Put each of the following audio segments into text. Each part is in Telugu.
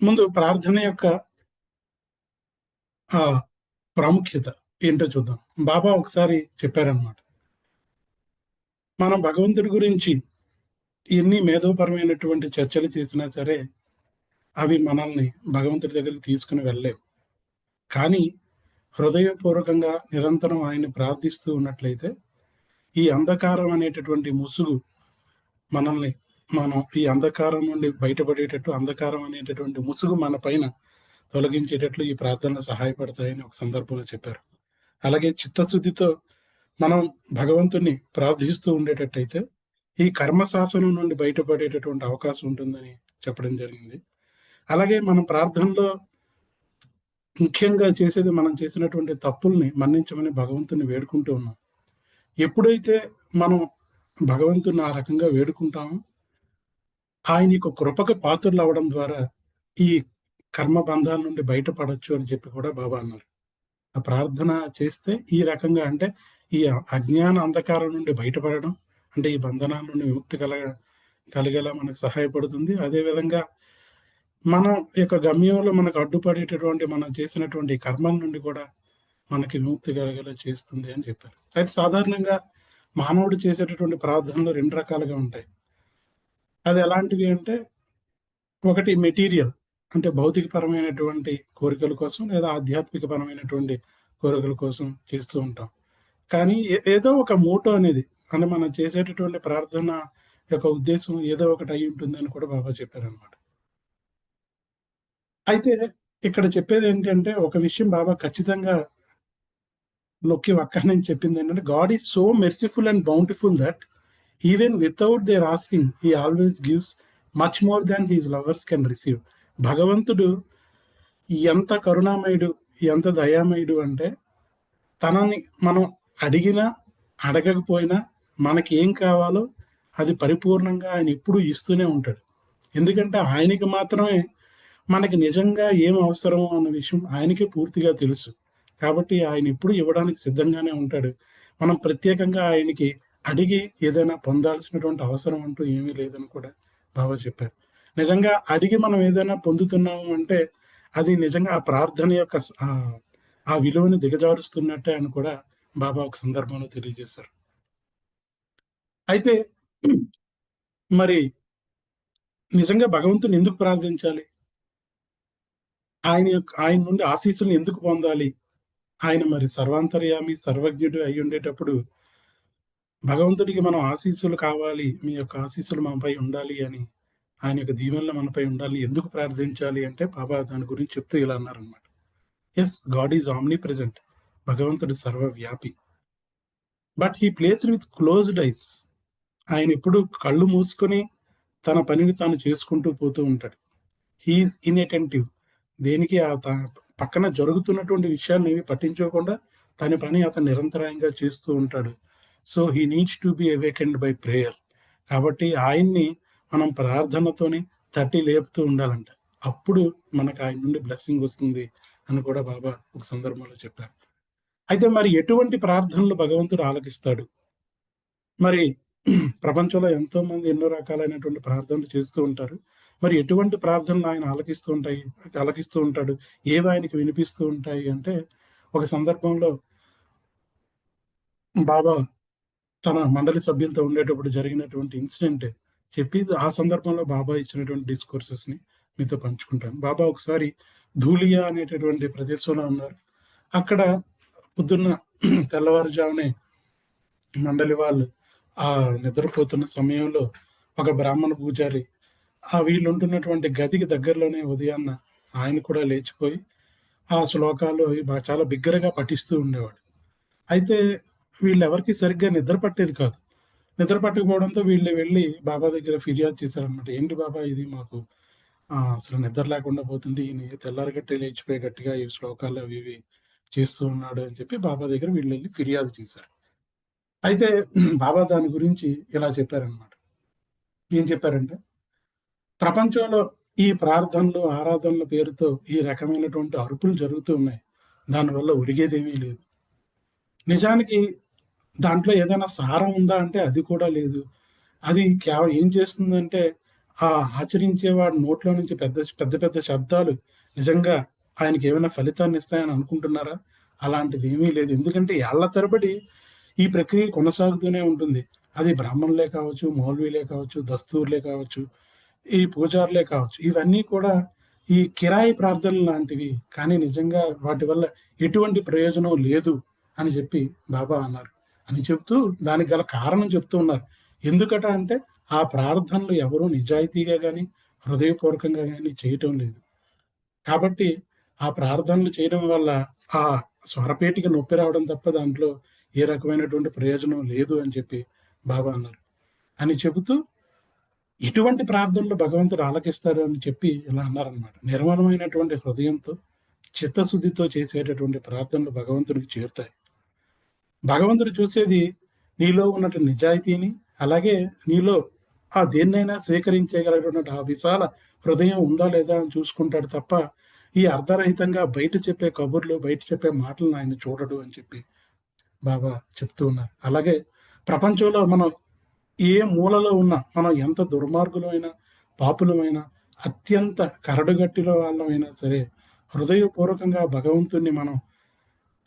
ముందు ప్రార్థన యొక్క ఆ ప్రాముఖ్యత ఏంటో చూద్దాం. బాబా ఒకసారి చెప్పారనమాట మనం భగవంతుడి గురించి ఎన్ని మేధోపరమైనటువంటి చర్చలు చేసినా సరే అవి మనల్ని భగవంతుడి దగ్గరికి తీసుకుని వెళ్ళలేవు. కానీ హృదయపూర్వకంగా నిరంతరం ఆయన్ని ప్రార్థిస్తూ ఉన్నట్లయితే ఈ అంధకారం అనేటటువంటి ముసుగు మనల్ని మనం ఈ అంధకారం నుండి బయటపడేటట్టు అంధకారం అనేటటువంటి ముసుగు మన పైన తొలగించేటట్లు ఈ ప్రార్థనలు సహాయపడతాయని ఒక సందర్భంలో చెప్పారు. అలాగే చిత్తశుద్ధితో మనం భగవంతుని ప్రార్థిస్తూ ఉండేటట్టయితే ఈ కర్మశాసనం నుండి బయటపడేటటువంటి అవకాశం ఉంటుందని చెప్పడం జరిగింది. అలాగే మనం ప్రార్థనలో ముఖ్యంగా చేసేది మనం చేసినటువంటి తప్పుల్ని మన్నించమని భగవంతుని వేడుకుంటూ ఉన్నాం. ఎప్పుడైతే మనం భగవంతుని ఆ రకంగా వేడుకుంటామో ఆయన యొక్క కృపకు పాత్రలు అవడం ద్వారా ఈ కర్మ బంధాల నుండి బయటపడచ్చు అని చెప్పి కూడా బాబా అన్నారు. ఆ ప్రార్థన చేస్తే ఈ రకంగా అంటే ఈ అజ్ఞాన అంధకారం నుండి బయటపడడం అంటే ఈ బంధనాల నుండి విముక్తి కలగ కలిగేలా మనకు సహాయపడుతుంది. అదేవిధంగా మనం యొక్క గమ్యంలో మనకు అడ్డుపడేటటువంటి మనం చేసినటువంటి కర్మల నుండి కూడా మనకి విముక్తి కలిగేలా చేస్తుంది అని చెప్పారు. అయితే సాధారణంగా మానవుడు చేసేటటువంటి ప్రార్థనలు రెండు రకాలుగా ఉంటాయి. అది ఎలాంటివి అంటే ఒకటి మెటీరియల్ అంటే భౌతికపరమైనటువంటి కోరికల కోసం లేదా ఆధ్యాత్మికపరమైనటువంటి కోరికల కోసం చేస్తూ ఉంటాం. కానీ ఏదో ఒక మూటో అనేది అంటే మనం చేసేటటువంటి ప్రార్థన యొక్క ఉద్దేశం ఏదో ఒకటి అయి ఉంటుందని కూడా బాబా చెప్పారనమాట అయితే ఇక్కడ చెప్పేది ఏంటంటే ఒక విషయం బాబా ఖచ్చితంగా నొక్కి అక్కడి నేను చెప్పింది ఏంటంటే God is so merciful and bountiful that even without their asking he always gives much more than his lovers can receive భగవంతుడు ఎంత కరుణామయుడు ఎంత దయామయుడు అంటే తనని మనం అడిగినా అడగకపోయినా మనకి ఏం కావాలో అది పరిపూర్ణంగా ఆయన ఎప్పుడూ ఇస్తూనే ఉంటాడు. ఎందుకంటే ఆయనకి మాత్రమే మనకి నిజంగా ఏం అవసరమో అన్న విషయం ఆయనకే పూర్తిగా తెలుసు. కాబట్టి ఆయన ఎప్పుడు ఇవ్వడానికి సిద్ధంగానే ఉంటాడు. మనం ప్రత్యేకంగా ఆయనకి అడిగి ఏదైనా పొందాల్సినటువంటి అవసరం అంటూ ఏమీ లేదని కూడా బాబా చెప్పారు. నిజంగా అడిగి మనం ఏదైనా పొందుతున్నాము అంటే అది నిజంగా ఆ ప్రార్థన యొక్క ఆ విలువని దిగజారుస్తున్నట్టే అని కూడా బాబా ఒక సందర్భంలో తెలియజేశారు. అయితే మరి నిజంగా భగవంతుని ఎందుకు ప్రార్థించాలి? ఆయన యొక్క ఆయన నుండి ఆశీస్సులను ఎందుకు పొందాలి? ఆయన మరి సర్వాంతర్యామి సర్వజ్ఞుడు అయి ఉండేటప్పుడు భగవంతుడికి మనం ఆశీస్సులు కావాలి మీ యొక్క ఆశీస్సులు మనపై ఉండాలి అని ఆయన యొక్క దీవెనలు మనపై ఉండాలి ఎందుకు ప్రార్థించాలి అంటే బాబా దాని గురించి చెప్తూ ఇలా అన్నారనమాట yes God is omnipresent భగవంతుడు సర్వవ్యాపి. But he plays with closed eyes ఆయన ఎప్పుడు కళ్ళు మూసుకొని తన పనిని తాను చేసుకుంటూ పోతూ ఉంటాడు. హీఈస్ ఇన్అటెంటివ్ దేనికి ఆ పక్కన జరుగుతున్నటువంటి విషయాలను ఏమి పట్టించుకోకుండా తన పని అతను నిరంతరాయంగా చేస్తూ ఉంటాడు. So he needs to be awakened by prayer కాబట్టి ఆయన్ని మనం ప్రార్థనతోనే తట్టి లేపుతూ ఉండాలంట. అప్పుడు మనకు ఆయన నుండి బ్లెస్సింగ్ వస్తుంది అని కూడా బాబా ఒక సందర్భంలో చెప్పారు. అయితే మరి ఎటువంటి ప్రార్థనలు భగవంతుడు ఆలకిస్తాడు? మరి ప్రపంచంలో ఎంతో మంది ఎన్నో రకాలైనటువంటి ప్రార్థనలు చేస్తూ ఉంటారు. మరి ఎటువంటి ప్రార్థనలు ఆయన ఆలకిస్తూ ఉంటాయి? ఆలకిస్తూ ఉంటాడు? ఏవి ఆయనకి వినిపిస్తూ ఉంటాయి అంటే ఒక సందర్భంలో బాబా తన మండలి సభ్యులతో ఉండేటప్పుడు జరిగినటువంటి ఇన్సిడెంట్ చెప్పి ఆ సందర్భంలో బాబా ఇచ్చినటువంటి డిస్కోర్సెస్ని మీతో పంచుకుంటాను. బాబా ఒకసారి ధూలియా అనేటటువంటి ప్రదేశంలో ఉన్నారు. అక్కడ పొద్దున్న తెల్లవారుజామునే మండలి వాళ్ళు ఆ నిద్రపోతున్న సమయంలో ఒక బ్రాహ్మణ పూజారి ఆ వీళ్ళు ఉంటున్నటువంటి గదికి దగ్గరలోనే ఉదయాన్న ఆయన కూడా లేచిపోయి ఆ శ్లోకాలు చాలా బిగ్గరగా పఠిస్తూ ఉండేవాడు. అయితే వీళ్ళెవరికి సరిగ్గా నిద్ర పట్టేది కాదు. నిద్ర పట్టకపోవడంతో వీళ్ళు వెళ్ళి బాబా దగ్గర ఫిర్యాదు చేశారనమాట ఏంటి బాబా ఇది మాకు అసలు నిద్ర లేకుండా పోతుంది. ఈయన తెల్లారగట్టే లేచిపోయి గట్టిగా ఈ శ్లోకాలు అవి ఇవి చేస్తూ ఉన్నాడు అని చెప్పి బాబా దగ్గర వీళ్ళు వెళ్ళి ఫిర్యాదు చేశారు. అయితే బాబా దాని గురించి ఇలా చెప్పారనమాట ఏం చెప్పారంటే ప్రపంచంలో ఈ ప్రార్థనలు ఆరాధనల పేరుతో ఈ రకమైనటువంటి అరుపులు జరుగుతూ ఉన్నాయి. దానివల్ల ఒరిగేదేమీ లేదు. నిజానికి దాంట్లో ఏదైనా సారం ఉందా అంటే అది కూడా లేదు. అది కేవలం ఏం చేస్తుందంటే ఆ ఆచరించేవాడు నోట్లో నుంచి పెద్ద పెద్ద పెద్ద శబ్దాలు నిజంగా ఆయనకి ఏమైనా ఫలితాన్ని ఇస్తాయని అనుకుంటున్నారా? అలాంటిది ఏమీ లేదు. ఎందుకంటే ఏళ్ళ తరబడి ఈ ప్రక్రియ కొనసాగుతూనే ఉంటుంది. అది బ్రాహ్మణులే కావచ్చు మౌల్వీలే కావచ్చు దస్తూర్లే కావచ్చు ఈ పూజారులే కావచ్చు. ఇవన్నీ కూడా ఈ కిరాయి ప్రార్థనలు లాంటివి. కానీ నిజంగా వాటి వల్ల ఎటువంటి ప్రయోజనం లేదు అని చెప్పి బాబా అన్నారు. అని చెప్తూ దానికి గల కారణం చెప్తూ ఉన్నారు. ఎందుకట అంటే ఆ ప్రార్థనలు ఎవరూ నిజాయితీగా కానీ హృదయపూర్వకంగా కానీ చేయటం లేదు. కాబట్టి ఆ ప్రార్థనలు చేయడం వల్ల ఆ స్వరపేటికి నొప్పి రావడం తప్ప దాంట్లో ఏ రకమైనటువంటి ప్రయోజనం లేదు అని చెప్పి బాబా అన్నారు. అని చెబుతూ ఎటువంటి ప్రార్థనలు భగవంతుడు ఆలకిస్తారు అని చెప్పి ఇలా అన్నారనమాట నిర్మలమైనటువంటి హృదయంతో చిత్తశుద్ధితో చేసేటటువంటి ప్రార్థనలు భగవంతునికి చేరుతాయి. భగవంతుడు చూసేది నీలో ఉన్నట్టు నిజాయితీని అలాగే నీలో ఆ దేన్నైనా స్వీకరించగలిగినటువంటి ఆ విశాల హృదయం ఉందా లేదా అని చూసుకుంటాడు తప్ప ఈ అర్ధరహితంగా బయట చెప్పే కబుర్లు బయట చెప్పే మాటలను ఆయన చూడడు అని చెప్పి బాబా చెప్తూ ఉన్నారు. అలాగే ప్రపంచంలో మనం ఏ మూలలో ఉన్నా మనం ఎంత దుర్మార్గులమైనా పాపులమైనా అత్యంత కరడుగట్టిలో వాళ్ళమైనా సరే హృదయపూర్వకంగా భగవంతుణ్ణి మనం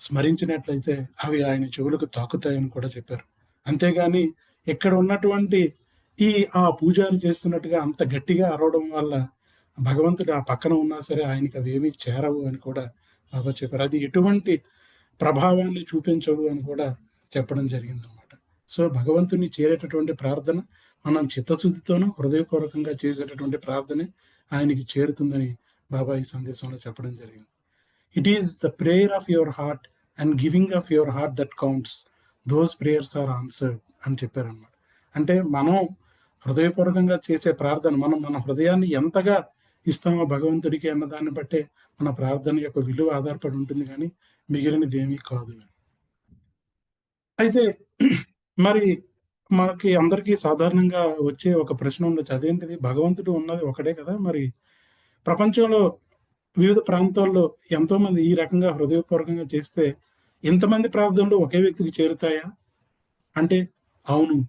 స్మరించినట్లయితే అవి ఆయన చెవులకు తాకుతాయని కూడా చెప్పారు. అంతేగాని ఇక్కడ ఉన్నటువంటి ఈ ఆ పూజారి చేస్తున్నట్టుగా అంత గట్టిగా అరవడం వల్ల భగవంతుడు ఆ పక్కన ఉన్నా సరే ఆయనకి అవి ఏమీ చేరవు అని కూడా బాబా చెప్పారు. అది ఎటువంటి ప్రభావాన్ని చూపించవు అని కూడా చెప్పడం జరిగింది అనమాట సో భగవంతుని చేరేటటువంటి ప్రార్థన మనం చిత్తశుద్ధితోనూ హృదయపూర్వకంగా చేసేటటువంటి ప్రార్థనే ఆయనకి చేరుతుందని బాబా ఈ సందేశంలో చెప్పడం జరిగింది. It is the prayer of your heart and giving of your heart that counts those prayers are answered అని చెప్పారనమాట అంటే మనం హృదయపూర్వకంగా చేసే ప్రార్థన మనం మన హృదయాన్ని ఎంతగా ఇస్తామో భగవంతుడికి అన్న దాన్ని బట్టే మన ప్రార్థన యొక్క విలువ ఆధారపడి ఉంటుంది కానీ మిగిలినది ఏమీ కాదు. అయితే మరి మనకి అందరికీ సాధారణంగా వచ్చే ఒక ప్రశ్న ఉండొచ్చు. అదేంటిది? భగవంతుడు ఉన్నది ఒకడే కదా మరి. ప్రపంచంలో వివిధ ప్రాంతాల్లో ఎంతో మంది ఈ రకంగా హృదయపూర్వకంగా చేస్తే ఎంతమంది ప్రార్థనలు ఒకే వ్యక్తికి చేరుతాయా? అంటే అవును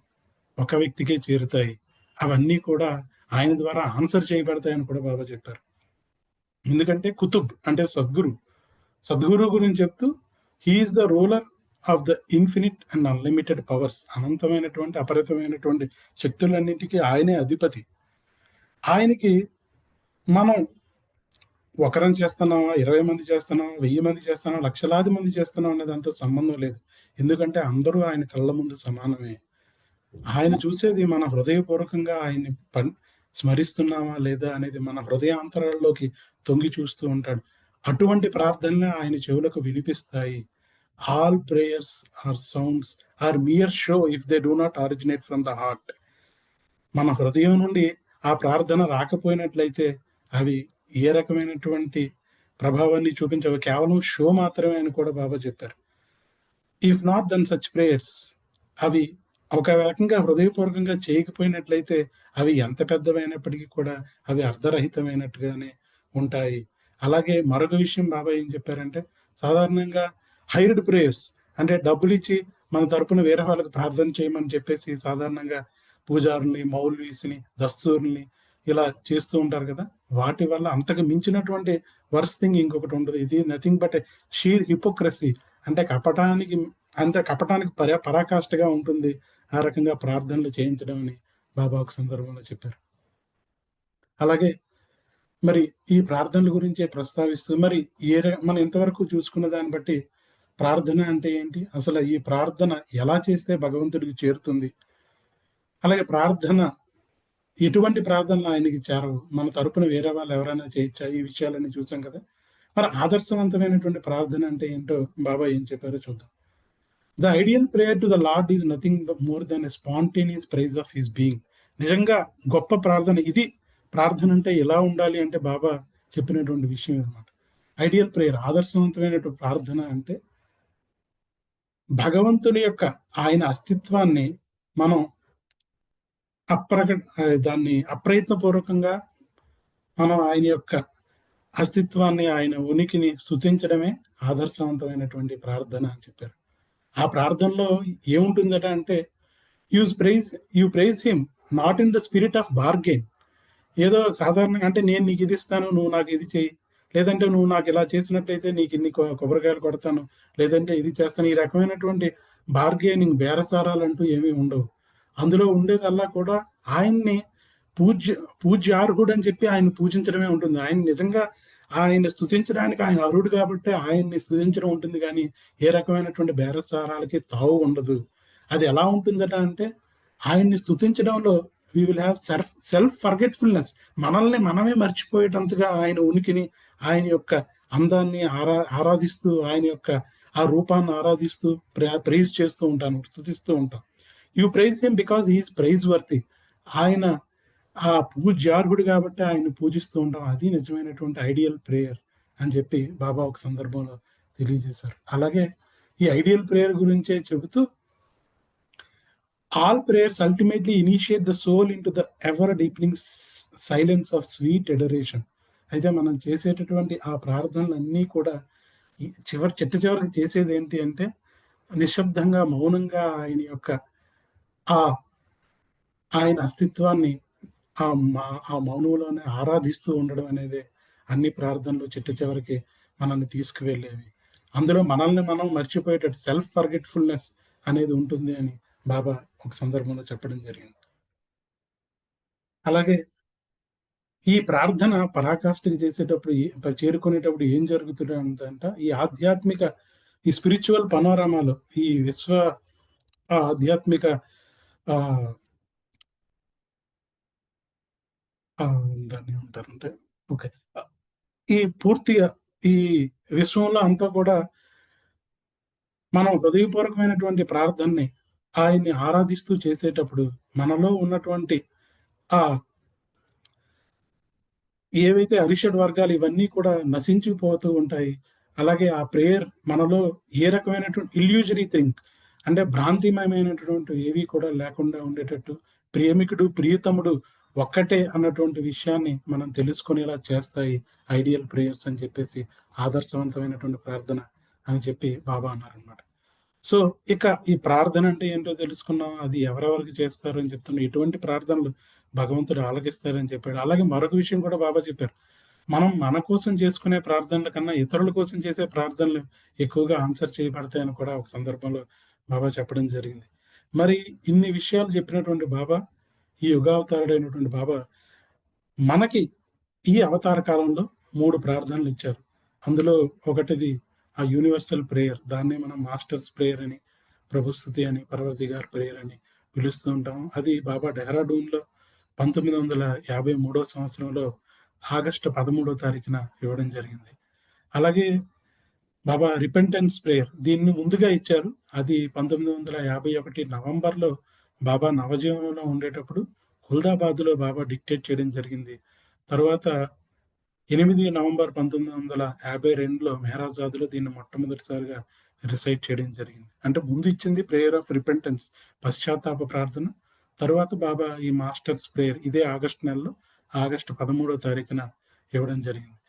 ఒక వ్యక్తికే చేరుతాయి. అవన్నీ కూడా ఆయన ద్వారా ఆన్సర్ చేయబడతాయని కూడా బాబా చెప్పారు. ఎందుకంటే కుతుబ్ అంటే సద్గురు. సద్గురు గురించి చెప్తూ he is the ruler of the infinite and unlimited powers అనంతమైనటువంటి అపరితమైనటువంటి శక్తులన్నింటికి ఆయనే అధిపతి. ఆయనకి మనం ఒకరం చేస్తున్నామా ఇరవై మంది చేస్తున్నాం వెయ్యి మంది చేస్తున్నాం లక్షలాది మంది చేస్తున్నాం అనేది అంత సంబంధం లేదు. ఎందుకంటే అందరూ ఆయన కళ్ళ ముందు సమానమే. ఆయన చూసేది మన హృదయపూర్వకంగా ఆయన్ని పన్ స్మరిస్తున్నామా లేదా అనేది మన హృదయాంతరాల్లోకి తొంగి చూస్తూ ఉంటాడు. అటువంటి ప్రార్థనలే ఆయన చెవులకు వినిపిస్తాయి. All prayers are sounds are mere show if they do not originate from the heart మన హృదయం నుండి ఆ ప్రార్థన రాకపోయినట్లయితే అవి ఏ రకమైనటువంటి ప్రభావాన్ని చూపించవు. కేవలం షో మాత్రమే అని కూడా బాబా చెప్పారు. If not then such prayers అవి ఒక రకంగా హృదయపూర్వకంగా చేయకపోయినట్లయితే అవి ఎంత పెద్దవైనప్పటికీ కూడా అవి అర్ధరహితమైనట్టుగానే ఉంటాయి. అలాగే మరొక విషయం బాబా ఏం చెప్పారంటే సాధారణంగా హైర్డ్ ప్రేయర్స్ అంటే డబ్బులు ఇచ్చి మన తరపున వేరే వాళ్ళకి ప్రార్థన చేయమని చెప్పేసి సాధారణంగా పూజారుల్ని మౌల్వీస్ని దస్తూర్ని ఇలా చేస్తూ ఉంటారు కదా. వాటి వల్ల అంతకు మించినటువంటి వర్స్ థింగ్ ఇంకొకటి ఉండదు. ఇది నథింగ్ బట్ షీర్ హిపోక్రసీ అంటే కపటానికి అంత కపటానికి పరా పరాకాష్ఠగా ఉంటుంది ఆ రకంగా ప్రార్థనలు చేయించడం అని బాబా ఒక సందర్భంలో చెప్పారు. అలాగే మరి ఈ ప్రార్థనల గురించే ప్రస్తావిస్తూ మరి ఏ మనం ఇంతవరకు చూసుకున్న దాన్ని బట్టి ప్రార్థన అంటే ఏంటి? అసలు ఈ ప్రార్థన ఎలా చేస్తే భగవంతుడికి చేరుతుంది? అలాగే ప్రార్థన ఎటువంటి ప్రార్థనలు ఆయనకి చేరవు. మన తరపున వేరే వాళ్ళు ఎవరైనా చేయొచ్చా ఈ విషయాలన్నీ చూసాం కదా. మరి ఆదర్శవంతమైనటువంటి ప్రార్థన అంటే ఏంటో బాబా ఏం చెప్పారో చూద్దాం. The ideal prayer to the lord is nothing more than a spontaneous praise of his being నిజంగా గొప్ప ప్రార్థన. ఇది ప్రార్థన అంటే ఎలా ఉండాలి అంటే బాబా చెప్పినటువంటి విషయం అనమాట ఐడియల్ ప్రేయర్ ఆదర్శవంతమైనటువంటి ప్రార్థన అంటే భగవంతుని యొక్క ఆయన అస్తిత్వాన్ని మనం అప్రక దాన్ని అప్రయత్నపూర్వకంగా మనం ఆయన యొక్క అస్తిత్వాన్ని ఆయన ఉనికిని స్థుతించడమే ఆదర్శవంతమైనటువంటి ప్రార్థన అని చెప్పారు. ఆ ప్రార్థనలో ఏముంటుందట అంటే use praise you praise him not in the spirit of bargain ఏదో సాధారణంగా అంటే నేను నీకు ఇది ఇస్తాను నువ్వు నాకు ఇది చెయ్యి లేదంటే నువ్వు నాకు ఇలా చేసినట్లయితే నీకు ఇన్ని కొ- కొబ్బరికాయలు కొడతాను. లేదంటే ఇది చేస్తాను. ఈ రకమైనటువంటి బార్గెనింగ్ బేరసారాలు అంటూ ఏమీ ఉండవు. అందులో ఉండేదల్లా కూడా ఆయన్ని పూజ్య పూజ్యార్హుడు అని చెప్పి ఆయన పూజించడమే ఉంటుంది. ఆయన నిజంగా ఆయన స్థుతించడానికి ఆయన అర్హుడు కాబట్టి ఆయన్ని స్థుతించడం ఉంటుంది కానీ ఏ రకమైనటువంటి బేరసారాలకి తావు ఉండదు. అది ఎలా ఉంటుందట అంటే ఆయన్ని స్థుతించడంలో we will have self self forgetfulness మనల్ని మనమే మర్చిపోయేటంతగా ఆయన ఉనికిని ఆయన యొక్క అందాన్ని ఆరా ఆరాధిస్తూ ఆయన యొక్క ఆ రూపాన్ని ఆరాధిస్తూ ప్రేజ్ చేస్తూ ఉంటాను స్థుతిస్తూ ఉంటాను. You praise him because he is praiseworthy ఆయన ఆ పూజ్యార్హుడు కాబట్టి ఆయన పూజిస్తూ ఉంటాం. అది నిజమైనటువంటి ఐడియల్ ప్రేయర్ అని చెప్పి బాబా ఒక సందర్భంలో తెలియజేశారు. అలాగే ఈ ఐడియల్ ప్రేయర్ గురించే చెబుతూ all prayers ultimately initiate the soul into the ever deepening silence of sweet adoration అయితే మనం చేసేటటువంటి ఆ ప్రార్థనలన్నీ కూడా చివరి చిట్ట చివరికి చేసేది ఏంటి అంటే నిశ్శబ్దంగా మౌనంగా ఆయన యొక్క ఆ ఆయన అస్తిత్వాన్ని ఆ మా ఆ మౌనంలోనే ఆరాధిస్తూ ఉండడం అనేది అన్ని ప్రార్థనలు చిట్ట చివరికి మనల్ని తీసుకువెళ్ళేవి. అందులో మనల్ని మనం మర్చిపోయేటట్టు సెల్ఫ్ ఫర్గెట్ఫుల్నెస్ అనేది ఉంటుంది అని బాబా ఒక సందర్భంలో చెప్పడం జరిగింది. అలాగే ఈ ప్రార్థన పరాకాష్ఠకి చేసేటప్పుడు చేరుకునేటప్పుడు ఏం జరుగుతుందంట ఈ ఆధ్యాత్మిక ఈ స్పిరిచువల్ పనోరామాలో ఈ విశ్వ ఆధ్యాత్మిక ఆ ఆ, దాన్ని ఏమంటారంటే ఓకే. ఈ పూర్తిగా ఈ విశ్వంలో అంతా కూడా మనం హృదయపూర్వకమైనటువంటి ప్రార్థనని ఆయన్ని ఆరాధిస్తూ చేసేటప్పుడు మనలో ఉన్నటువంటి ఆ ఏవైతే అరిషడ్ వర్గాలు ఇవన్నీ కూడా నశించిపోతూ ఉంటాయి అలాగే ఆ ప్రేయర్ మనలో ఏ రకమైనటువంటి ఇల్యూజరీ థింక్ అంటే భ్రాంతిమయమైనటువంటి ఏవి కూడా లేకుండా ఉండేటట్టు ప్రేమికుడు ప్రియతముడు ఒక్కటే అన్నటువంటి విషయాన్ని మనం తెలుసుకునేలా చేస్తాయి ఐడియల్ ప్రేయర్స్ అని చెప్పేసి ఆదర్శవంతమైనటువంటి ప్రార్థన అని చెప్పి బాబా అన్నారనమాట సో ఇక ఈ ప్రార్థన అంటే ఏంటో తెలుసుకున్నాం అది ఎవరెవరికి చేస్తారు అని చెప్తున్నాం. ఎటువంటి ప్రార్థనలు భగవంతుడు ఆలకిస్తారని చెప్పాడు. అలాగే మరొక విషయం కూడా బాబా చెప్పారు. మనం మన కోసం చేసుకునే ప్రార్థనల కన్నా ఇతరుల కోసం చేసే ప్రార్థనలు ఎక్కువగా ఆన్సర్ చేయబడతాయని కూడా ఒక సందర్భంలో బాబా చెప్పడం జరిగింది. మరి ఇన్ని విషయాలు చెప్పినటువంటి బాబా ఈ యుగావతారుడైనటువంటి బాబా మనకి ఈ అవతార కాలంలో మూడు ప్రార్థనలు ఇచ్చారు. అందులో ఒకటిది ఆ యూనివర్సల్ ప్రేయర్ దాన్నే మనం మాస్టర్స్ ప్రేయర్ అని ప్రభుస్థుతి అని పర్వతిగార్ ప్రేయర్ అని పిలుస్తూ ఉంటాము. అది బాబా డెహ్రాడూన్లో పంతొమ్మిది వందల యాభై మూడో సంవత్సరంలో ఆగస్టు పదమూడో తారీఖున ఇవ్వడం జరిగింది. అలాగే బాబా రిపెంటెన్స్ ప్రేయర్ దీన్ని ముందుగా ఇచ్చారు. అది పంతొమ్మిది వందల యాభై ఒకటి నవంబర్లో బాబా నవజీవనంలో ఉండేటప్పుడు హుల్దాబాద్లో బాబా డిక్టేట్ చేయడం జరిగింది. తర్వాత ఎనిమిది నవంబర్ పంతొమ్మిది వందల యాభై రెండులో మెహరాజాద్లో దీన్ని మొట్టమొదటిసారిగా రిసైట్ చేయడం జరిగింది. అంటే ముందు ఇచ్చింది ప్రేయర్ ఆఫ్ రిపెంటెన్స్ పశ్చాత్తాప ప్రార్థన. తర్వాత బాబా ఈ మాస్టర్స్ ప్రేయర్ ఇదే ఆగస్టు నెలలో ఆగస్టు పదమూడో తారీఖున ఇవ్వడం జరిగింది.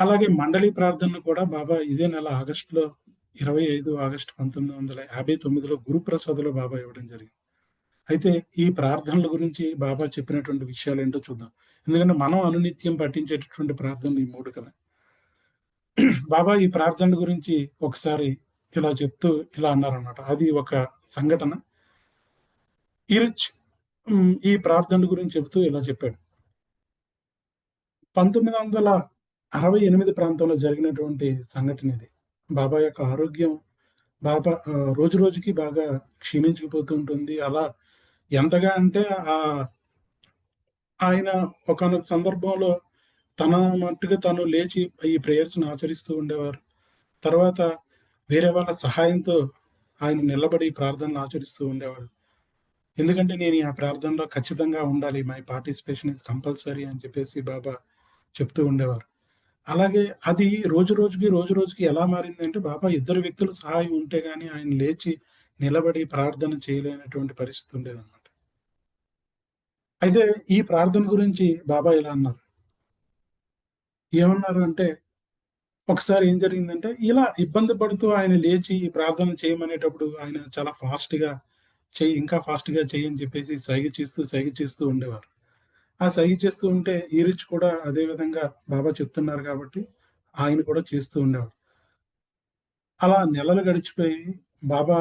అలాగే మండలి ప్రార్థనలు కూడా బాబా ఇదే నెల ఆగస్టులో ఇరవై ఐదు ఆగస్టు పంతొమ్మిది వందల యాభై తొమ్మిదిలో గురుప్రసాద్లో బాబా ఇవ్వడం జరిగింది. అయితే ఈ ప్రార్థనల గురించి బాబా చెప్పినటువంటి విషయాలు ఏంటో చూద్దాం. ఎందుకంటే మనం అనునిత్యం పఠించేటటువంటి ప్రార్థనలు ఈ మూడు కదా. బాబా ఈ ప్రార్థన గురించి ఒకసారి ఇలా చెప్తూ ఇలా అన్నారన్నమాట. అది ఒక సంఘటన. ఇరిచ్ ఈ ప్రార్థన గురించి చెబుతూ ఇలా చెప్పాడు. పంతొమ్మిది వందల అరవై ఎనిమిది ప్రాంతంలో జరిగినటువంటి సంఘటన ఇది. బాబా యొక్క ఆరోగ్యం బాబా రోజు రోజుకి బాగా క్షీణించుకుపోతూ ఉంటుంది. అలా ఎంతగా అంటే ఆ ఆయన ఒకనొక సందర్భంలో తన మట్టుగా తను లేచి ఈ ప్రేయర్స్ని ఆచరిస్తూ ఉండేవారు. తర్వాత వేరే వాళ్ళ సహాయంతో ఆయన నిలబడి ప్రార్థనలు ఆచరిస్తూ ఉండేవాడు ఎందుకంటే నేను ఆ ప్రార్థనలో ఖచ్చితంగా ఉండాలి. మై పార్టిసిపేషన్ ఇస్ కంపల్సరీ అని చెప్పేసి బాబా చెప్తూ ఉండేవారు. అలాగే అది రోజు రోజుకి రోజు రోజుకి ఎలా మారిందంటే బాబా ఇద్దరు వ్యక్తుల సహాయం ఉంటే గానీ ఆయన లేచి నిలబడి ప్రార్థన చేయలేనటువంటి పరిస్థితి ఉండేదన్నమాట. అయితే ఈ ప్రార్థన గురించి బాబా ఇలా అన్నారు? ఏమన్నారు అంటే ఒకసారి ఏం జరిగిందంటే ఇలా ఇబ్బంది పడుతూ ఆయన లేచి ఈ ప్రార్థన చేయమనేటప్పుడు ఆయన చాలా ఫాస్ట్గా ఇంకా ఫాస్ట్గా చెప్పేసి సైగ చేస్తూ సైగ చేస్తూ ఉండేవారు. ఆ సహి చేస్తూ ఉంటే ఈరిచ్ కూడా అదే విధంగా బాబా చెప్తున్నారు కాబట్టి ఆయన కూడా చేస్తూ ఉండేవాడు. అలా నెలలు గడిచిపోయి బాబా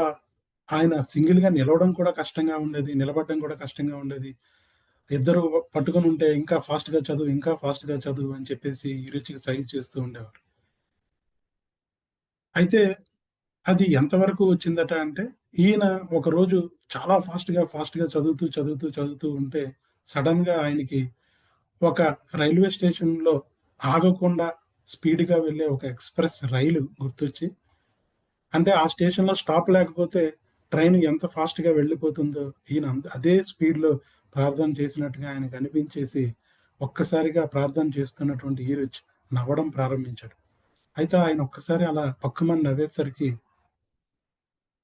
ఆయన సింగిల్గా నిలవడం కూడా కష్టంగా ఉండేది నిలబడడం కూడా కష్టంగా ఉండేది. ఇద్దరు పట్టుకొని ఉంటే ఇంకా ఫాస్ట్గా చదువు ఇంకా ఫాస్ట్గా చదువు అని చెప్పేసి ఈరిచ్కి సహి చేస్తూ ఉండేవారు అయితే అది ఎంతవరకు వచ్చిందట అంటే ఈయన ఒకరోజు చాలా ఫాస్ట్గా ఫాస్ట్గా ఫాస్ట్గా చదువుతూ చదువుతూ చదువుతూ ఉంటే సడన్గా ఆయనకి ఒక రైల్వే స్టేషన్లో ఆగకుండా స్పీడ్గా వెళ్ళే ఒక ఎక్స్ప్రెస్ రైలు గుర్తొచ్చి అంటే ఆ స్టేషన్లో స్టాప్ లేకపోతే ట్రైన్ ఎంత ఫాస్ట్గా వెళ్ళిపోతుందో ఈయన అంత- అదే స్పీడ్లో ప్రార్థన చేసినట్టుగా ఆయనకు అనిపించేసి ఒక్కసారిగా ప్రార్థన చేస్తున్నటువంటి ఈరోజు నవ్వడం ప్రారంభించాడు. అయితే ఆయన ఒక్కసారి అలా పక్కమని నవ్వేసరికి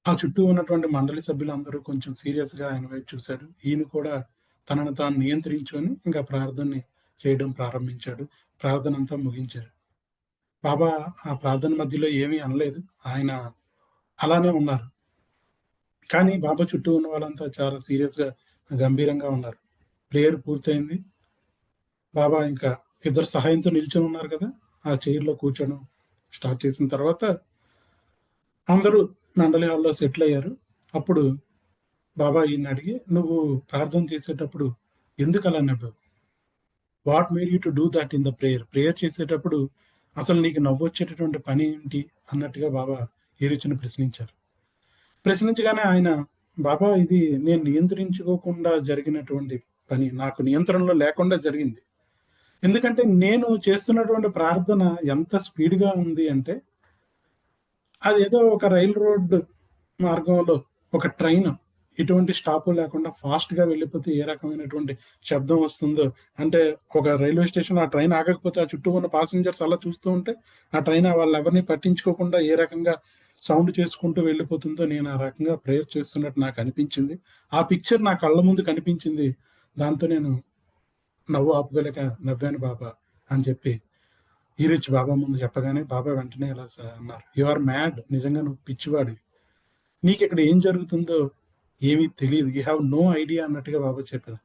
ఆ చుట్టూ ఉన్నటువంటి మండలి సభ్యులందరూ కొంచెం సీరియస్గా ఆయన వైపు చూశారు. ఈయన కూడా తనను తాను నియంత్రించుకొని ఇంకా ప్రార్థనని చేయడం ప్రారంభించాడు. ప్రార్థన అంతా ముగించారు. బాబా ఆ ప్రార్థన మధ్యలో ఏమీ అనలేదు. ఆయన అలానే ఉన్నారు. కానీ బాబా చుట్టూ ఉన్న వాళ్ళంతా చాలా సీరియస్గా గంభీరంగా ఉన్నారు. ప్రేయర్ పూర్తయింది. బాబా ఇంకా ఇద్దరు సహాయంతో నిల్చొని ఉన్నారు కదా. ఆ చైర్లో కూర్చోడం స్టార్ట్ చేసిన తర్వాత అందరూ నండలి హాల్లో సెటిల్ అయ్యారు. అప్పుడు బాబా ఈయన అడిగి నువ్వు ప్రార్థన చేసేటప్పుడు ఎందుకు అలా నవ్వావు? What made you to do that in the prayer prayer చేసేటప్పుడు అసలు నీకు నవ్వు వచ్చేటటువంటి పని ఏంటి అన్నట్టుగా బాబా ఏరిచిని ప్రశ్నించారు. ప్రశ్నించగానే ఆయన బాబా ఇది నేను నియంత్రించుకోకుండా జరిగినటువంటి పని నాకు నియంత్రణలో లేకుండా జరిగింది. ఎందుకంటే నేను చేస్తున్నటువంటి ప్రార్థన ఎంత స్పీడ్గా ఉంది అంటే అదేదో ఒక రైల్ రోడ్ మార్గంలో ఒక ట్రైన్ ఎటువంటి స్టాపు లేకుండా ఫాస్ట్గా వెళ్ళిపోతే ఏ రకమైనటువంటి శబ్దం వస్తుందో? అంటే ఒక రైల్వే స్టేషన్ ఆ ట్రైన్ ఆగకపోతే ఆ చుట్టూ ఉన్న పాసింజర్స్ అలా చూస్తూ ఉంటే ఆ ట్రైన్ వాళ్ళు ఎవరిని పట్టించుకోకుండా ఏ రకంగా సౌండ్ చేసుకుంటూ వెళ్ళిపోతుందో నేను ఆ రకంగా ప్రేయర్ చేస్తున్నట్టు నాకు అనిపించింది. ఆ పిక్చర్ నా కళ్ళ ముందు కనిపించింది. దాంతో నేను నవ్వు ఆపుకోలేక నవ్వాను బాబా అని చెప్పి ఈరిచ్ బాబా ముందు చెప్పగానే బాబా వెంటనే ఇలా అన్నారు. యు ఆర్ మ్యాడ్ నిజంగా నువ్వు పిచ్చివాడి నీకు ఇక్కడ ఏం జరుగుతుందో ఏమీ తెలియదు యూ హ్యావ్ నో ఐడియా అన్నట్టుగా బాబా చెప్పారు.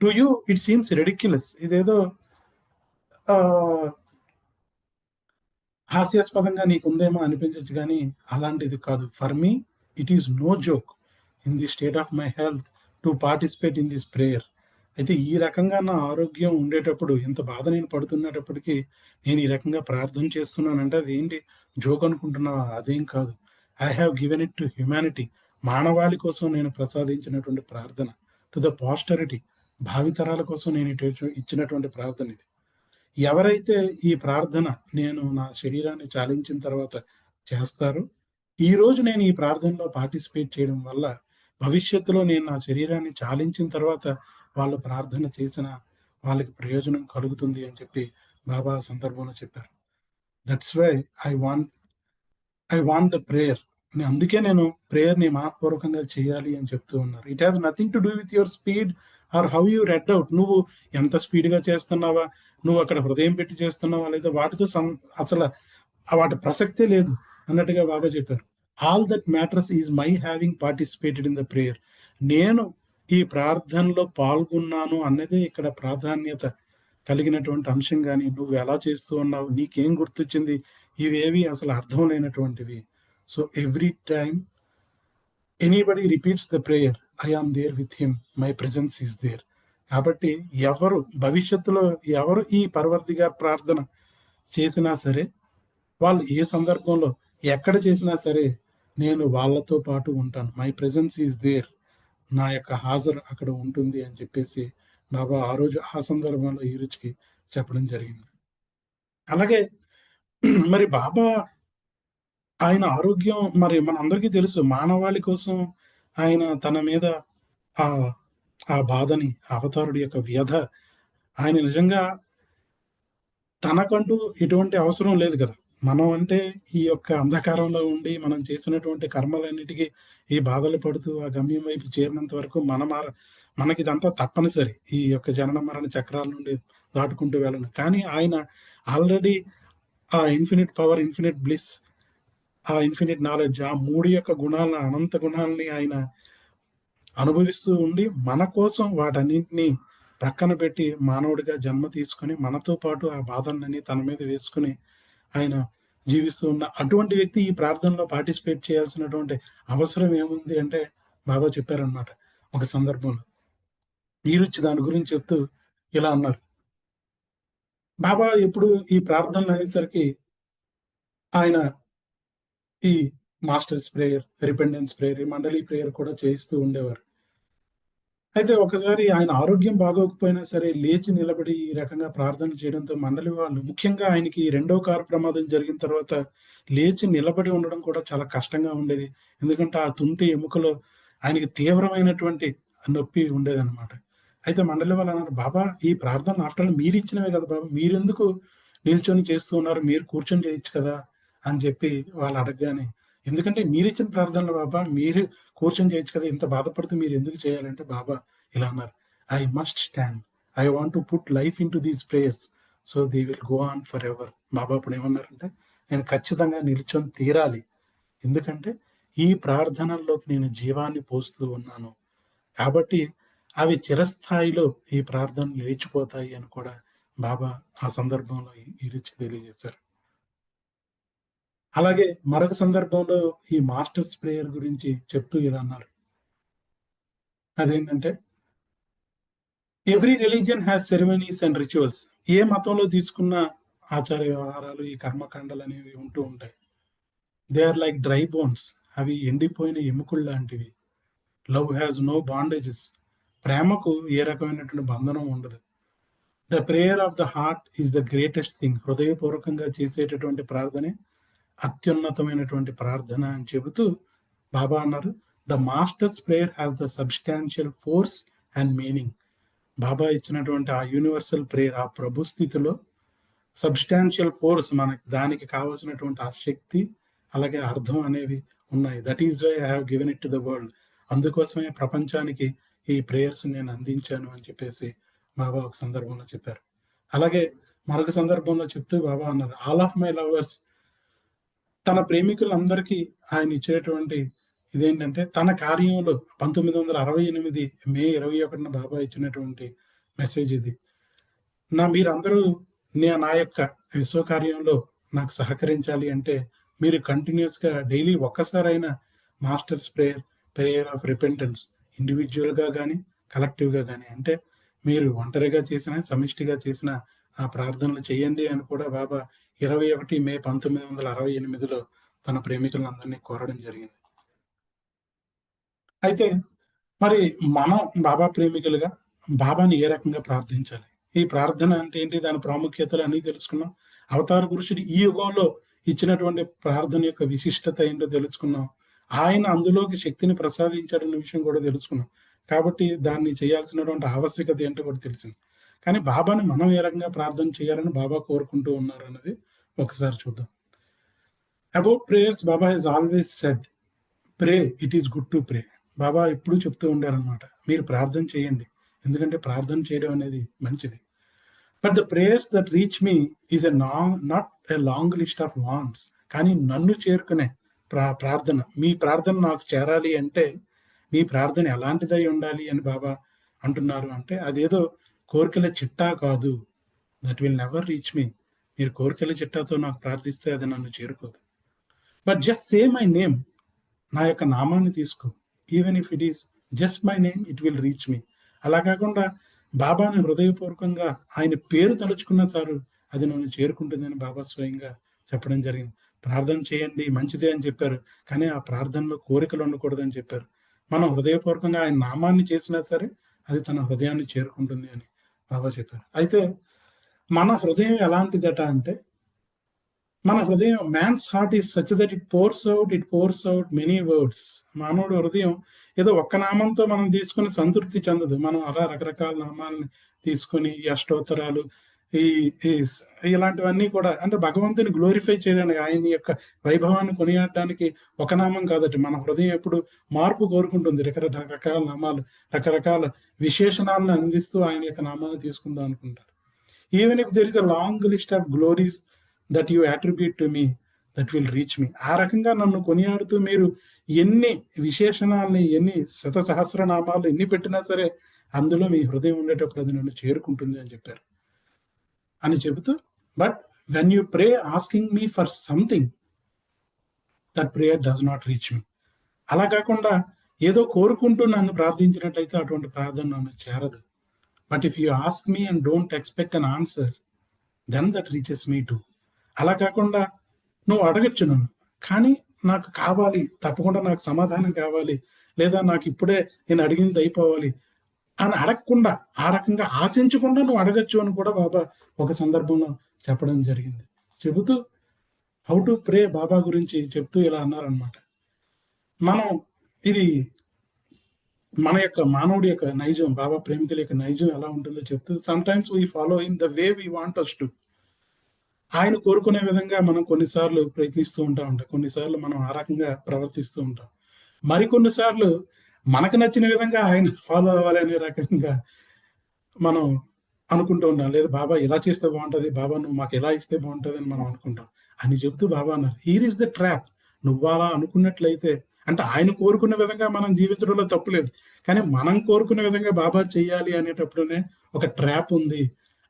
To you it seems ridiculous ఇదేదో హాస్యాస్పదంగా నీకు ఉందేమో అనిపించవచ్చు కానీ అలాంటిది కాదు. For me it is no joke in the state of my health to participate in this prayer అయితే ఈ రకంగా నా ఆరోగ్యం ఉండేటప్పుడు ఇంత బాధ నేను పడుతున్నప్పటికీ నేను ఈ రకంగా ప్రార్థన చేస్తున్నానంటే అది ఏంటి జోక్ అనుకుంటున్నా అదేం కాదు. I have given it to humanity మానవాళి కోసం నేను ప్రసాదించినటువంటి ప్రార్థన టు ద పాస్టరిటీ భావితరాల కోసం నేను ఇటు- ఇచ్చినటువంటి ప్రార్థన ఇది. ఎవరైతే ఈ ప్రార్థన నేను నా శరీరాన్ని చాలించిన తర్వాత చేస్తారో ఈరోజు నేను ఈ ప్రార్థనలో పార్టిసిపేట్ చేయడం వల్ల భవిష్యత్తులో నేను నా శరీరాన్ని చాలించిన తర్వాత వాళ్ళు ప్రార్థన చేసిన వాళ్ళకి ప్రయోజనం కలుగుతుంది అని చెప్పి బాబా సందర్భంలో చెప్పారు. That's why I want I want the prayer అందుకే నేను ప్రేయర్ని మనపూర్వకంగా చేయాలి అని చెప్తూ ఉన్నారు. It has nothing to do with your speed or how you read out నువ్వు ఎంత స్పీడ్గా చేస్తున్నావా? నువ్వు అక్కడ హృదయం పెట్టి చేస్తున్నావా? లేదా వాటితో సం- అసలు వాటి ప్రసక్తే లేదు అన్నట్టుగా బాబా చెప్పారు. All that matters is my having participated in the prayer నేను ఈ ప్రార్థనలో పాల్గొన్నాను అన్నదే ఇక్కడ ప్రాధాన్యత కలిగినటువంటి అంశం. కానీ నువ్వు ఎలా చేస్తూ ఉన్నావు? నీకేం గుర్తొచ్చింది? ఇవేవి అసలు అర్థం లేనటువంటివి. So every time anybody repeats the prayer I am there with him my presence is there కాబట్టి ఎవరు భవిష్యత్తులో ఎవరు ఈ పర్వర్తిగా ప్రార్థన చేసినా సరే వాళ్ళు ఏ సందర్భంలో ఎక్కడ చేసినా సరే నేను వాళ్ళతో పాటు ఉంటాను. మై ప్రెజెన్స్ ఈజ్ దేర్ నా యొక్క హాజరు అక్కడ ఉంటుంది అని చెప్పేసి బాబా ఆ రోజు ఆ సందర్భంలో ఈ రుచికి చెప్పడం జరిగింది. అలాగే మరి బాబా ఆయన ఆరోగ్యం మరి మన అందరికీ తెలుసు. మానవాళి కోసం ఆయన తన మీద ఆ ఆ బాధని అవతారుడి యొక్క వ్యధ ఆయన నిజంగా తనకంటూ ఎటువంటి అవసరం లేదు కదా. మనం అంటే ఈ యొక్క అంధకారంలో ఉండి మనం చేసినటువంటి కర్మలన్నిటికీ ఈ బాధలు పడుతూ ఆ గమ్యం వైపు చేరినంత వరకు మన మార మనకి ఇదంతా తప్పనిసరి ఈ యొక్క జనన మరణ చక్రాల నుండి దాటుకుంటూ వెళ్ళను కానీ ఆయన ఆల్రెడీ ఆ ఇన్ఫినిట్ పవర్ ఇన్ఫినిట్ బ్లిస్ ఆ ఇన్ఫినిట్ నాలెడ్జ్ ఆ మూడు యొక్క గుణాలను అనంత గుణాలని ఆయన అనుభవిస్తూ ఉండి మన కోసం వాటన్నింటినీ ప్రక్కన పెట్టి మానవుడిగా జన్మ తీసుకొని మనతో పాటు ఆ బాధలన్నీ తన మీద వేసుకుని ఆయన జీవిస్తూ ఉన్న అటువంటి వ్యక్తి ఈ ప్రార్థనలో పార్టిసిపేట్ చేయాల్సినటువంటి అవసరం ఏముంది అంటే బాబా చెప్పారనమాట ఒక సందర్భంలో. ఈరుచి దాని గురించి చెప్తూ ఇలా అన్నారు. బాబా ఎప్పుడు ఈ ప్రార్థనలు అనేసరికి ఆయన ఈ master's prayer repentance prayer mandali prayer కూడా చేయిస్తూ ఉండేవారు. అయితే ఒకసారి ఆయన ఆరోగ్యం బాగోకపోయినా సరే లేచి నిలబడి ఈ రకంగా ప్రార్థన చేయడంతో మండలి వాళ్ళు ముఖ్యంగా ఆయనకి రెండో కారు ప్రమాదం జరిగిన తర్వాత లేచి నిలబడి ఉండడం కూడా చాలా కష్టంగా ఉండేది. ఎందుకంటే ఆ తుంటి ఎముకలో ఆయనకి తీవ్రమైనటువంటి నొప్పి ఉండేదన్నమాట. అయితే మండలి వాళ్ళు అన్నారు బాబా ఈ ప్రార్థన ఆఫ్టర్ మీరు ఇచ్చినవే కదా బాబా. మీరెందుకు నిల్చొని చేస్తూ ఉన్నారు? మీరు కూర్చొని చేయొచ్చు కదా. అని చెప్పి వాళ్ళు అడగగానే ఎందుకంటే మీరు ఇచ్చిన ప్రార్థనలు బాబా మీరు కూర్చొని చేయొచ్చు కదా ఇంత బాధపడితే మీరు ఎందుకు చేయాలంటే బాబా ఇలా అన్నారు. I must stand I want to put life into these prayers so they will go on forever Baba ఇప్పుడు ఏమన్నారంటే నేను ఖచ్చితంగా నిల్చొని తీరాలి. ఎందుకంటే ఈ ప్రార్థనల్లోకి నేను జీవాన్ని పోస్తూ ఉన్నాను. కాబట్టి అవి చిరస్థాయిలో ఈ ప్రార్థనలు లేచిపోతాయి అని కూడా బాబా ఆ సందర్భంలో ఈ- ఈ రుచి తెలియజేశారు. అలాగే మరొక సందర్భంలో ఈ మాస్టర్స్ ప్రేయర్ గురించి చెప్తూ ఇలా అన్నారు. అదేంటంటే every religion has ceremonies and rituals ఏ మతంలో తీసుకున్న ఆచార వ్యవహారాలు ఈ కర్మకాండలు అనేవి ఉంటూ ఉంటాయి. They are like dry bones అవి ఎండిపోయిన ఎముకలు లాంటివి. లవ్ హ్యాస్ నో బాండేజెస్ ప్రేమకు ఏ రకమైనటువంటి బంధనం ఉండదు. The prayer of the heart is the greatest thing హృదయపూర్వకంగా చేసేటటువంటి ప్రార్థనే అత్యున్నతమైనటువంటి ప్రార్థన అని చెబుతూ బాబా అన్నారు the master's prayer has the substantial force and meaning Baba ఇచ్చినటువంటి ఆ యూనివర్సల్ ప్రేయర్ ఆ ప్రభు స్థితిలో సబ్స్టాన్షియల్ ఫోర్స్ మనకి దానికి కావాల్సినటువంటి ఆ శక్తి అలాగే అర్థం అనేవి ఉన్నాయి. That is why I have given it to the world అందుకోసమే ప్రపంచానికి ఈ ప్రేయర్స్ నేను అందించాను అని చెప్పేసి బాబా ఒక సందర్భంలో చెప్పారు. అలాగే మరొక సందర్భంలో చెప్తూ బాబా అన్నారు ఆల్ ఆఫ్ మై లవర్స్ తన ప్రేమికులందరికీ ఆయన ఇచ్చేటువంటి ఇదేంటంటే తన కార్యంలో పంతొమ్మిది వందల అరవై ఎనిమిది మే ఇరవై ఒకటిన బాబా ఇచ్చినటువంటి మెసేజ్ ఇది. నా మీరందరూ నే- నా యొక్క విశ్వ కార్యంలో నాకు సహకరించాలి అంటే మీరు కంటిన్యూస్గా డైలీ ఒక్కసారైనా master's prayer prayer of repentance ఇండివిజువల్గా కానీ కలెక్టివ్గా కానీ అంటే మీరు ఒంటరిగా చేసిన సమిష్టిగా చేసిన ఆ ప్రార్థనలు చేయండి అని కూడా బాబా ఇరవై ఒకటి మే పంతొమ్మిది వందల అరవై ఎనిమిదిలో తన ప్రేమికులందరినీ కోరడం జరిగింది. అయితే మరి మనం బాబా ప్రేమికులుగా బాబాని ఏ రకంగా ప్రార్థించాలి? ఈ ప్రార్థన అంటే ఏంటి? దాని ప్రాముఖ్యతలు అన్నీ తెలుసుకున్నాం. అవతార పురుషుడు ఈ యుగంలో ఇచ్చినటువంటి ప్రార్థన యొక్క విశిష్టత ఏంటో తెలుసుకున్నాం. ఆయన అందులోకి శక్తిని ప్రసాదించాడన్న విషయం కూడా తెలుసుకున్నాం. కాబట్టి దాన్ని చేయాల్సినటువంటి ఆవశ్యకత ఏంటో కూడా తెలిసింది. కానీ బాబాని మనం ఏ రకంగా ప్రార్థన చేయాలని బాబా కోరుకుంటూ ఉన్నారు అన్నది ఒకసారి చూద్దాం. About prayers Baba he's always said pray it is good to pray Baba ఎప్పుడూ చెప్తూ ఉండారనమాట మీరు ప్రార్థన చేయండి. ఎందుకంటే ప్రార్థన చేయడం అనేది మంచిది. But the prayers that reach me is a wrong not a long list of wants కానీ నన్ను చేరుకునే ప్రా ప్రార్థన. మీ ప్రార్థన నాకు చేరాలి అంటే మీ ప్రార్థన ఎలాంటిదై ఉండాలి అని బాబా అంటున్నారు అంటే అదేదో కోరికల చిట్టా కాదు. That will never reach me మీరు కోరికల చిట్టాతో నాకు ప్రార్థిస్తే అది నన్ను చేరుకోదు. But just say my name నా యొక్క నామాన్ని తీసుకో. Even if it is just my name it will reach me అలా కాకుండా బాబాని హృదయపూర్వకంగా ఆయన పేరు తలుచుకున్న సారు అది నన్ను చేరుకుంటుందని బాబా స్వయంగా చెప్పడం జరిగింది. ప్రార్థన చేయండి మంచిదే అని చెప్పారు. కానీ ఆ ప్రార్థనలో కోరికలు ఉండకూడదని చెప్పారు. మనం హృదయపూర్వకంగా ఆయన నామాన్ని చేసినా సరే అది తన హృదయాన్ని చేరుకుంటుంది అని. బాగా చెప్పారు. అయితే మన హృదయం ఎలాంటిదట అంటే మన హృదయం man's heart is such that it pours out it pours out many words మానవుడు హృదయం ఏదో ఒక్క నామంతో మనం తీసుకుని సంతృప్తి చెందదు. మనం అలా రకరకాల నామాలని తీసుకుని అష్టోత్తరాలు ఈ ఈ స్- ఇలాంటివన్నీ కూడా అంటే భగవంతుని గ్లోరిఫై చేయడానికి ఆయన యొక్క వైభవాన్ని కొనియాడడానికి ఒక నామం కాదట. మన హృదయం ఎప్పుడు మార్పు కోరుకుంటుంది. రకరకాల నామాలు రకరకాల విశేషణాలను అందిస్తూ ఆయన యొక్క నామాన్ని తీసుకుందాం అనుకుంటారు. Even if there is a long list of glories that you attribute to me that will reach me ఆ రకంగా నన్ను కొనియాడుతూ మీరు ఎన్ని విశేషణాలని ఎన్ని శత సహస్రనామాలు ఎన్ని పెట్టినా సరే అందులో మీ హృదయం ఉండేటప్పుడు అది నన్ను చేరుకుంటుంది అని చెప్పారు. అని చెబుతూ but when you pray asking me for something that prayer does not reach me అలా కాకుండా ఏదో కోరుకుంటూ నన్ను ప్రార్థించినట్లయితే అటువంటి ప్రార్థన నన్ను చేరదు. But if you ask me and don't expect an answer then that reaches me too అలా కాకుండా నువ్వు అడగచ్చు నన్ను. కానీ నాకు కావాలి తప్పకుండా నాకు సమాధానం కావాలి లేదా నాకు ఇప్పుడే నేను అడిగింది అయిపోవాలి అని అడగకుండా ఆ రకంగా ఆశించకుండా నువ్వు అడగచ్చు అని కూడా బాబా ఒక సందర్భంలో చెప్పడం జరిగింది. చెబుతూ హౌ టు ప్రే బాబా గురించి చెప్తూ ఇలా అన్నారనమాట మనం ఇది మన యొక్క మానవుడి యొక్క నైజం బాబా ప్రేమికుల యొక్క నైజం ఎలా ఉంటుందో చెప్తూ sometimes we follow in the way we want us to ఆయన కోరుకునే విధంగా మనం కొన్నిసార్లు ప్రయత్నిస్తూ ఉంటా ఉంటాం కొన్నిసార్లు మనం ఆ రకంగా ప్రవర్తిస్తూ ఉంటాం. మరికొన్నిసార్లు మనకు నచ్చిన విధంగా ఆయన ఫాలో అవ్వాలి అనే రకంగా మనం అనుకుంటూ ఉంటాం లేదు బాబా ఇలా చేస్తే బాగుంటుంది. బాబా నువ్వు మాకు ఎలా ఇస్తే బాగుంటుంది అని మనం అనుకుంటాం. అని చెప్తూ బాబా అన్నారు హీర్ ఇస్ ద ట్రాప్ నువ్వు అలా అనుకున్నట్లయితే అంటే ఆయన కోరుకున్న విధంగా మనం జీవించడంలో తప్పులేదు కానీ మనం కోరుకునే విధంగా బాబా చెయ్యాలి అనేటప్పుడునే ఒక ట్రాప్ ఉంది.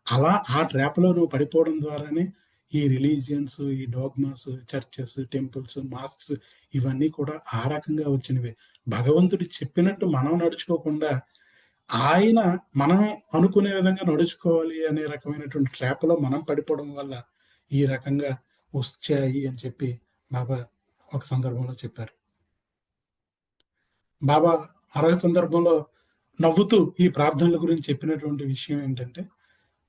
అలా ఆ ట్రాప్లో నువ్వు పడిపోవడం ద్వారానే ఈ రిలీజియన్స్ ఈ డాగ్మాస్ చర్చెస్ టెంపుల్స్ మాస్క్స్ ఇవన్నీ కూడా ఆ రకంగా వచ్చినవి. భగవంతుడు చెప్పినట్టు మనం నడుచుకోకుండా ఆయన మనం అనుకునే విధంగా నడుచుకోవాలి అనే రకమైనటువంటి ట్రాప్లో మనం పడిపోవడం వల్ల ఈ రకంగా వచ్చాయి అని చెప్పి బాబా ఒక సందర్భంలో చెప్పారు. బాబా మరొక సందర్భంలో నవ్వుతూ ఈ ప్రార్థనల గురించి చెప్పినటువంటి విషయం ఏంటంటే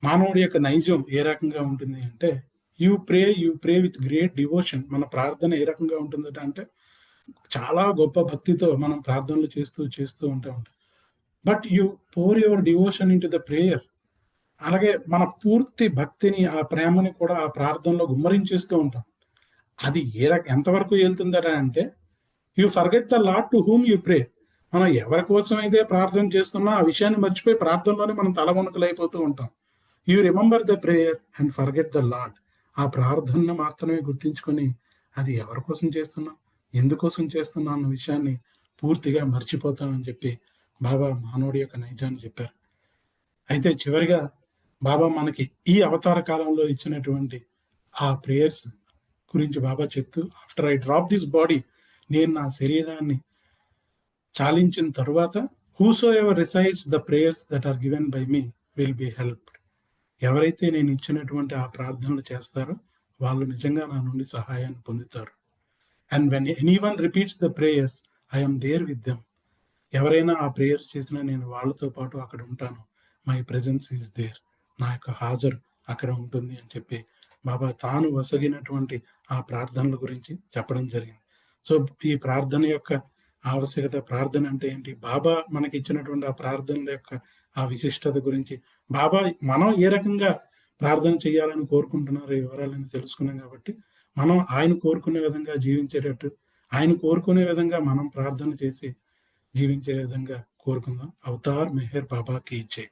మానవుడి యొక్క నైజం ఏ రకంగా ఉంటుంది అంటే you pray you pray with great devotion మన ప్రార్థన ఏ రకంగా ఉంటుందట అంటే చాలా గొప్ప భక్తితో మనం ప్రార్థనలు చేస్తూ చేస్తూ ఉంటా ఉంటాం. But you pour your devotion into the prayer అలాగే మన పూర్తి భక్తిని ఆ ప్రేమని కూడా ఆ ప్రార్థనలో గుమ్మరించేస్తూ ఉంటాం. అది ఏ రక ఎంతవరకు వెళ్తుందట అంటే you forget the lord to whom you pray మనం ఎవరి కోసం అయితే ప్రార్థన చేస్తున్నా ఆ విషయాన్ని మర్చిపోయి ప్రార్థనలోనే మనం తలవణుకులైపోతూ ఉంటాం. You remember the prayer and forget the lord ఆ ప్రార్థనను మాత్రమే గుర్తించుకొని అది ఎవరి కోసం చేస్తున్నాం? ఎందుకోసం చేస్తున్నా అన్న విషయాన్ని పూర్తిగా మర్చిపోతామని చెప్పి బాబా మానవుడి యొక్క నైజాన్ని చెప్పారు. అయితే చివరిగా బాబా మనకి ఈ అవతార కాలంలో ఇచ్చినటువంటి ఆ ప్రేయర్స్ గురించి బాబా చెప్తూ after I drop this body నేను నా శరీరాన్ని చాలించిన తరువాత whosoever recites the prayers that are given by me will be helped ఎవరైతే నేను ఇచ్చినటువంటి ఆ ప్రార్థనలు చేస్తారో వాళ్ళు నిజంగా నా నుండి సహాయాన్ని పొందుతారు. And when anyone repeats the prayers I'm there with them ఎవరైనా ఆ ప్రేయర్స్ చేసినా నేను వాళ్ళతో పాటు అక్కడ ఉంటాను. మై ప్రెజెన్స్ ఈజ్ దేర్ నా యొక్క హాజరు అక్కడ ఉంటుంది అని చెప్పి బాబా తాను వసగినటువంటి ఆ ప్రార్థనల గురించి చెప్పడం జరిగింది. సో ఈ ప్రార్థన యొక్క ఆవశ్యకత ప్రార్థన అంటే ఏంటి? బాబా మనకి ఇచ్చినటువంటి ఆ ప్రార్థనల యొక్క ఆ విశిష్టత గురించి బాబా మనం ఏ రకంగా ప్రార్థన చేయాలని కోరుకుంటున్నారో వివరాలని తెలుసుకున్నాం కాబట్టి మనం ఆయన కోరుకునే విధంగా జీవించేటట్టు ఆయన కోరుకునే విధంగా మనం ప్రార్థన చేసి జీవించే విధంగా కోరుకుందాం. అవతార్ మెహర్ బాబాకి ఇచ్చే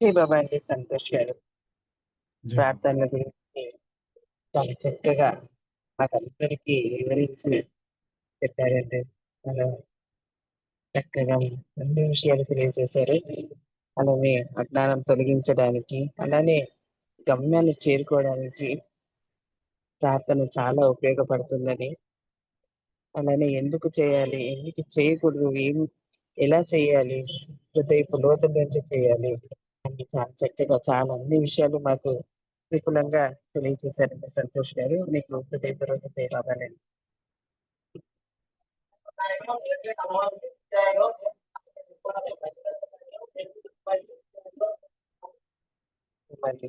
జై. బాబా అండి సంతోష్ గారు. ప్రార్థనల గురించి చాలా చక్కగా మాకందరికి వివరించి చెప్పారండి. చాలా చక్కగా అన్ని విషయాలు తెలియజేశారు. అలానే అజ్ఞానం తొలగించడానికి అలానే గమ్యాన్ని చేరుకోవడానికి ప్రార్థన చాలా ఉపయోగపడుతుందని. అలానే ఎందుకు చేయాలి? ఎందుకు చేయకూడదు? ఏం ఎలా చేయాలి? హృదయపు లోతు నుంచి చేయాలి అని చాలా చక్కగా చాలా అన్ని విషయాలు మాకు విపులంగా తెలియజేశారండి సంతోష్ గారు. మీకు హృదయపూర్వక ధన్యవాదాలండి. మళ్ళీ.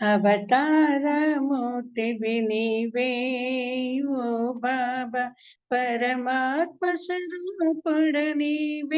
అవతారమూర్తివి నీవే ఓ బాబా పరమాత్మ స్వరూపుడ నీవే.